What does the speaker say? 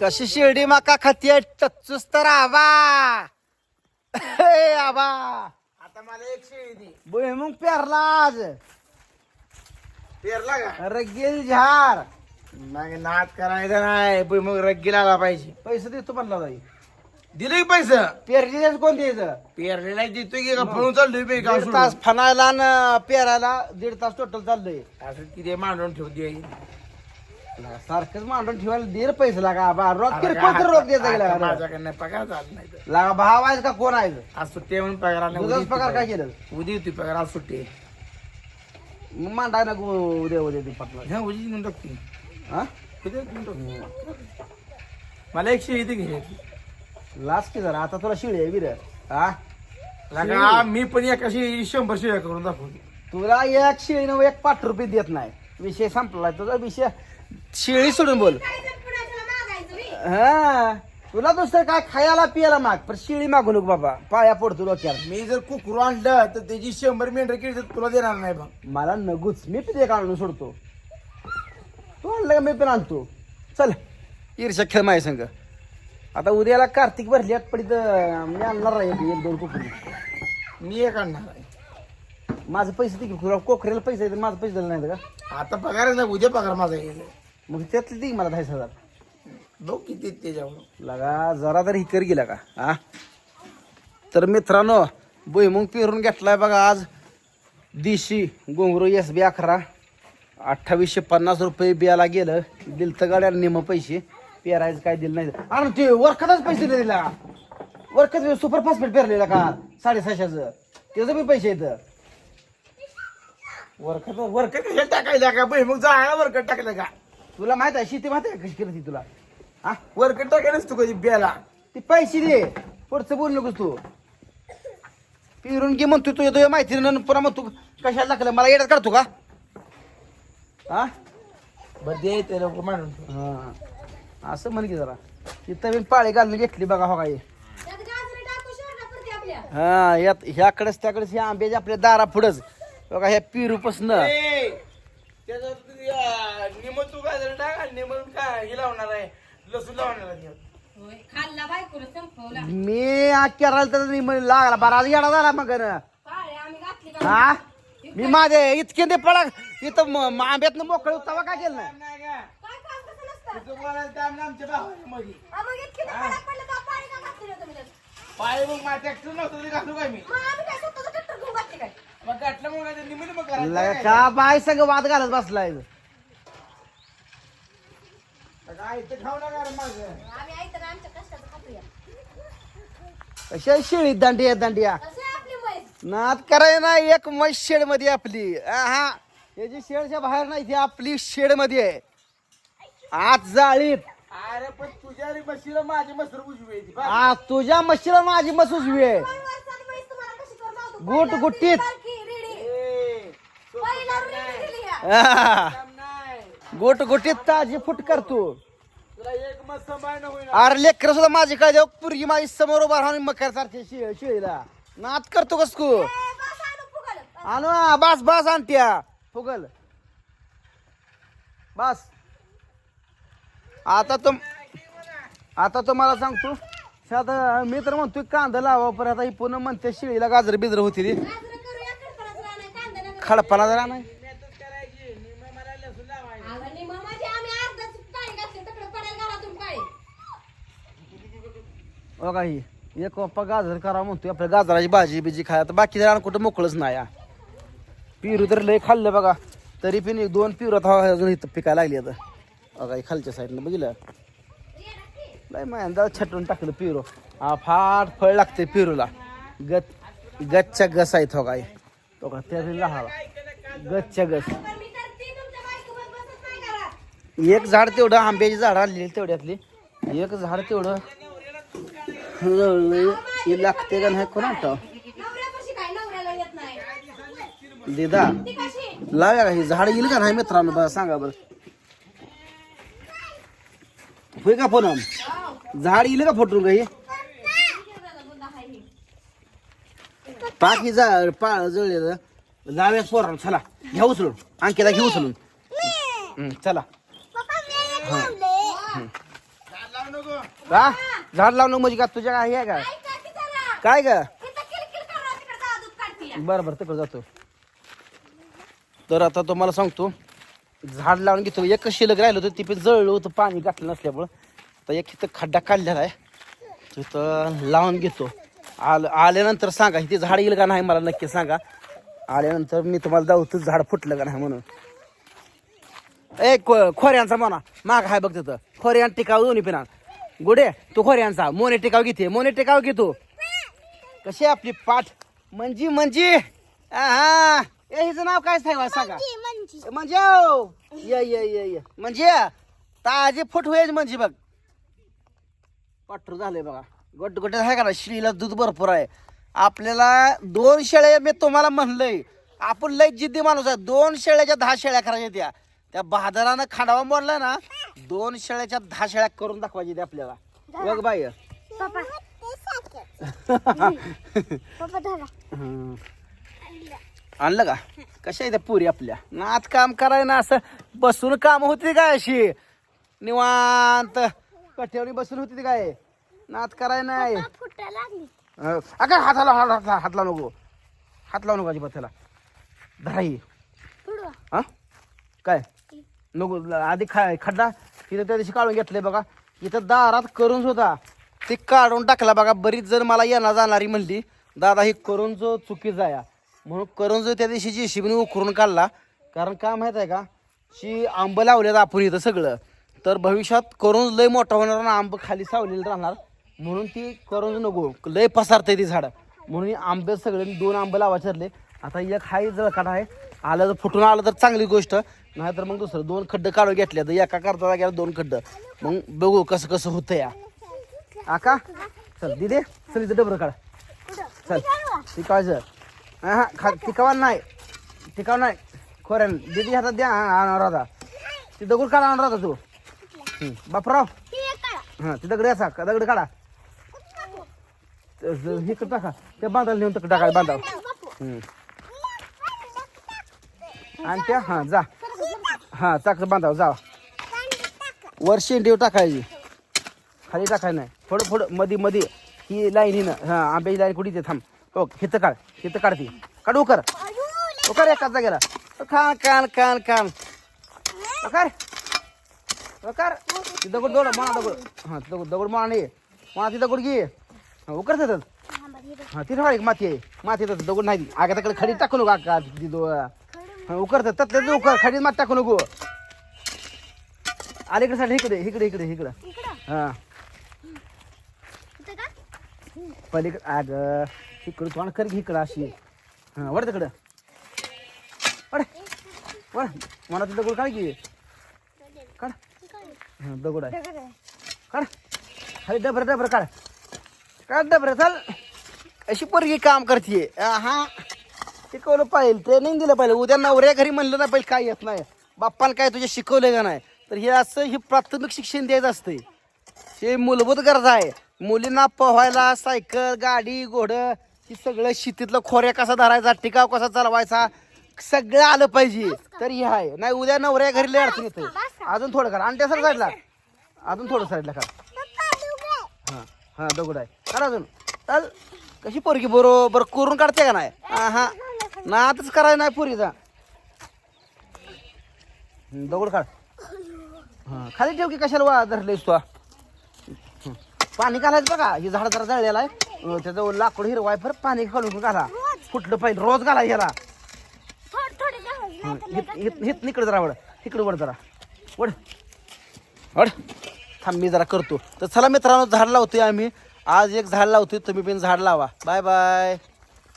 कशी शिर्डी माका खातीये टच्चूस तर आबा. आबा. आता मला एक शेळी दे. भुईमुंग पेरला आज. पेरला का? रगील झार. मग नाद करायचा नाही. पण मग रग्गी आला पाहिजे. पैसे देतो म्हणला जाई दिले की पैसे? पेरलेच कोण द्यायचं? पेरलेला देतोय की का? पळून चाललोय बे गाव दीड सोडून. तास फनायला आणि पेरायला दीड तास टोटल चाललंय. असं किती मांडून ठेवते सारखंच मांडून ठेवायला दीड पैसे लागा बा रोग किरकोळ तर रोग द्यायचा गेला का? माझ्याकडनं पगार झाला नाही तर. लागा भाव आहे का कोण आहे आज सुट्टी म्हणून पगार आला पगार काय केलं? उद्या होती पगार आज सुट्टी मग मांडाय ना गो- उद्या उद्या ते पटला ह्या उद्या घेऊन टाकते हा? उद्या घेऊन टाकते. मला एक शेळी दे घ्यायची लास्ट की जरा आता तुला शिळी आहे विर हा? लगा मी पण एका शेळी शंभर शेळ्या करून दाखवते. तुला एक शेळीनं एक पाच रुपये देत नाही. विषय संपला तुझा विषय. शेळी सोडून बोल. हा. तुला दुसरं काय खायला पियाला माग पण शेळी मागू नको बाबा. पाया पडतो डोक्याला मी जर कुकरू आणलं तर त्याची शंभर मेंढर केली तर तुला देणार नाही बघ मला नगूच. मी पण एक आणून सोडतो. तू आणलं का मी पण आणतो? चल ईर्षा खेळ माझ्या संग. आता उद्याला कार्तिक भरली आत पडीत मी आणणार आहे एक एक दोन कुकडी मी एक आणणार आहे. माझं पैसे तिकीट तुला कोकऱ्याला पैसे आहेत माझं पैसे दिले नाहीत का? आता पगारच नाही उद्या पगार माझा येईल. मग त्यातले ती मला दहाच हजार. बघ किती त्याच्यावर लगा जरा तर हिकर गेला का? हा? तर मित्रांनो भुईमुंग पेरून घेतलाय बघा आज. दिशी गोंगरू एस बी अकरा. अठ्ठावीसशे पन्नास रुपये बियाला गेलं. दिलं तर गाड्या निम पैसे. पेरायचं काय दिलं नाही. आणि ते वरखातच पैसे नाही दिला. वरखात सुपर फास्टफेट पेरलेला का? साडेसहाशेचं. त्याचं बी पैसे येतं वरकट कशाला टाकायला का बाई मग जायला वरकट टाकलं का? तुला माहीत आहे शेती माहिती आहे कशी केली ती तुला? हा? वरकट टाकायलाच तू कधी ब्याला ती पैसे दे. पुढचं बोल नकोस तू. पिरून घे म्हणतो तू येतो माहिती नाही पुन्हा मग तू कशाला लागलं मला येण्यात काढतो का? हा? बरं दे ते लोक मांडून. हा. असं म्हण की जरा. तिथं मी पाळी घालून घेतली बघा हो काय. हा यात ह्याकडेच त्याकडेच ह्या आंब्याच्या आपल्या दारा पुढंच बघा ह्या पिरूपासन. ए, त्याच्यात तुझी, आ, निम तू गाजर टाक आणि निम काय? हे लावणार आहे. लसूण लावणार आहे. त्यात. खाल्ला बायकोला संपवला. मी आ करायला तर नाही म्हणे लागला बराच येडा झाला मग पाळे आम्ही घातली का? हा? मी माझे इतके ते पडा. इथं म- आंब्यातनं मोकळ तवा काय केलं नाही? नाही का? काय काम कसं नसतं? तुझं बोलायला time नाही आमच्या भावामध्ये. आ, मग इतकी जर कडक पडलं तर पाणी का घातली नाही तुम्ही त्यात? पाय मग माझ्या ट्रॅक्टर नव्हतं तरी घालू काय मी? मग आम्ही काय स्वतःचं ट्रॅक्टर घेऊन घातली काय? मग गाठलं मग काय निमित्त मग करायचं लगा काय? का बाय संग वाद घालत बसलाय काय इथं खाऊ नका रे माझं. आम्ही आई तर आमच्या कष्टाचं खातोया. कशा शेळी दांडिया दांडिया कसं आहे? आपली नाद कराय ना एक म्हैस शेडमध्ये आपली. आ, हा याची शेडच्या बाहेर नाही ती आपली शेडमध्ये आहे. आत जाळीत. अरे पण तुझ्या रे बशीला माझी मसर उजवी आहे ती. बघ. आ तुझ्या म्हशीला माझी मस उजवी आहे पण वर्षात म्हैस तुम्हाला कशी करून लावतो? गुट पहिला गुट्टीत. बारकी, रेडी. ए, तो पहिला रेडी दिली या. आ, काम नाही. गोट गोटीत ताजी फुट करतो तुला एक मत सांभाळणं होईना अरे लेकर सुद्धा माझी काय देऊ पुरगी माझी समोर उभा राहून मकर सारखी शे- शेळीला नाद करतो कस तू ए, बस आणू फुगालं. आणू ना, बस बस आणत्या फुगल बस आता तुम आता तुम्हाला सांगतो मी तर म्हणतो कांदा लावा पर आता ही पुन्हा म्हणते शिळीला गाजर बिजर होती ती. गाजरं खडपणा जरा नाही. हो अगं, काही ही? एक पप्पा गाजर करा म्हणतो आपल्या गाजराची भाजी बिजी खाय. तर बाकी जरा कुठं मोकळच नाही पिरू तर लय खाल्लं बघा. तरी पण एक दोन पिरू आता अजून इथं पिकायला लागली आता. बघा ही खालच्या साईडनं बघितलं? नाही मायंदा छटून टाकलं पिरो. हा फाट फळ लागते पिरूला. गत गच्च्या गस आहेत हो काय तो का त्याला हवा गच्च्या गस. एक झाड तेवढं आंब्याची झाड आणलेली तेवढ्यातली. एक झाड तेवढं. लागते का नाही कोणा नवऱ्यापाशी दिदा लाव्या का? ही झाड येईल का नाही मित्रांनो? बरं सांगा बरं. होय का फोन? झाड येईल का फोटून काही? पाकी जा पा जळलेलं लाव्या पोरा चला घ्या उचलून अंकिता घे उचलून. हं, चला. झाड का झाड लावणं म्हणजे का तुझ्या काय हे आहे का? काय ग? बरं बरं तिकडे जातो. तर आता तुम्हाला सांगतो. झाड लावून घेतो. एकच शिलक राहिलं होतं ती पण जळलं होतं पाणी घातलं नसल्यामुळं. तर एक तिथं खड्डा काढलेला आहे. तिथं लावून घेतो. आल आल्यानंतर सांगा इथे झाड येईल का नाही मला नक्की सांगा. आल्यानंतर मी तुम्हाला दावतो झाड फुटलं का नाही म्हणून. ए खोऱ्यांचा म्हणा. माग आहे बघ तिथं. खोऱ्यान टिकाव दोन्ही पिना गुडे तू खोऱ्यांचा. मोने टिकाव घेते मोने टिकाव घेतो कशी आहे आपली पाठ? म्हणजे म्हणजे हा हिचं नाव काय सांगा. सांगा म्हणजे. ये ये ये ये. म्हणजे ताजे फुट होईल म्हणजे बघ. पाठरू झालंय बघा. गट गट आहे का ना शिळीला दूध भरपूर आहे. आपल्याला दोन शेळ्या मी तुम्हाला म्हणलंय. आपण लय जिद्दी माणूस आहे. दोन शेळ्याच्या दहा शेळ्या करायच्या त्या. त्या बहादरानं खांडावा मोडला ना दोन शेळ्याच्या दहा शेळ्या करून दाखवायची त्या आपल्याला. बघ बाई. पप्पा. पप्पा धरा. आणलं का? कशा आहे त्या पुरी आपल्या? नात काम कराय ना असं बसून काम होते काय अशी? निवांत कठ्यावरी बसून होती ती काय? नात कराय नाही. अं, अगं हात लाव हात लाव हात लावू नको. हात लावू नको अजिबात त्याला. धराई हा. काय? नको आधी खा खड्डा. तिथं त्या दिवशी काढून घेतलंय बघा. इथं दारात करून होता ते काढून टाकला बघा. बरीच जण मला येणार जाणारी म्हणली दादा ही करून जो चुकीचा आहे. म्हणून करून जो त्या दिवशी जेशिबीने उकरून काढला कारण काय माहीत आहे का? शी आंबं लावल्यात आपण इथं सगळं तर भविष्यात करून लय मोठा होणार आणि आंब खाली सावलेलं राहणार. म्हणून ती करून नको लय पसारते ती झाडं. म्हणून आंबे सगळे दोन आंबे लावायचे ठरले. आता एक हाय जळकाट आहे आलं तर फुटून आलं तर चांगली गोष्ट. नाहीतर मग दुसरं दोन खड्डं काढून घेतले तर एका करता गेला दोन खड्ड. मग बघू कसं कसं होतं या आका चल दिदे चल इथं डबर काढ. चल टिकायचं हा हा खा टिकावा नाही. टिकाव नाही. खोऱ्यान दिदी हातात द्या हा आणणार होता ती दगड काढा आणणार होता तू. हं, बापराव. हां ती दगड असा का दगड काढा. त- ज- हे कर टाका. त्या बांधायला नेऊन तिकडे टाकायला बांधाव. हं. आणि त्या हां जा. हां चाक बांधाव जा. वर शेंडीव टाकायची. खाली टाकाय नाही. थोडं थोडं मधी मधी. ही लाईन ही ना हां आंब्याची लाईन कुठे ते? थांब. हो हिथं काढ हिथं काढ ती. काढ उकर. उकर एकाच जागेला कान कान कान कान उकर. उकर. ती दगड दगड म्हणा दगड. हां दगड दगड म्हणा नाही. म्हणा ती दगड घे. उकर देतात हां ती एक माती आहे. माती येतात दगड नाही. आगा तकडे खडी टाकू नको आका ती दो उकर त्यातल्या उकर खडी माती टाकू नको. अलीकडे साठी इकडे इकडे इकडे इकडे. हां. पलीकडे अग इकडं तोंड कर घे इकडं अशी. हां वड तिकडं. वड वर मला दगड काढ की. काढ. हां दगड आहे. काढ. खाली डबर डबर काढ. काढ डबर चाल. अशी पोरगी काम करते हा शिकवलं पाहिजे ट्रेनिंग दिलं पाहिजे उद्या नवऱ्या घरी म्हणलं ना पाहिजे काय येत नाही. बाप्पाला काय तुझे शिकवलं का नाही? तर हे असं हे प्राथमिक शिक्षण द्यायचं असतंय. हे मूलभूत गरजा आहे. मुलींना पोहायला सायकल गाडी घोडं हे सगळं शेतीतलं खोऱ्या कसा धरायचा टिकाव कसा चालवायचा सगळं आलं पाहिजे. तर हे आहे नाही उद्या नवऱ्या घरी लय अडचण येते. अजून थोडं करा. आणि त्या सर साईडला. अजून थोडं साईडला करा. हां हां दगड आहे. करा अजून. चाल. कशी पोरगी बरोबर करून काढते का नाही? हा हा ना आताच करायला नाही पोरीचा दगड काढ. हां खाली ठेव की कशाला वा धरलेस तू. पाणी घालायचं बघा. हे झाड जरा जळलेला आहे. अं, त्याचं लाकूड हिरवाय फर पाणी घालून घाला. फुटलं पाहिजे. रोज घाला ह्याला. हं, हित हित- हित निकडे जरा वड तिकडे वड जरा. वड वड थांब मी जरा करतो. तर चला मित्रांनो झाड लावतोय आम्ही. आज एक झाड लावतोय. तुम्ही पण झाड लावा. Bye bye.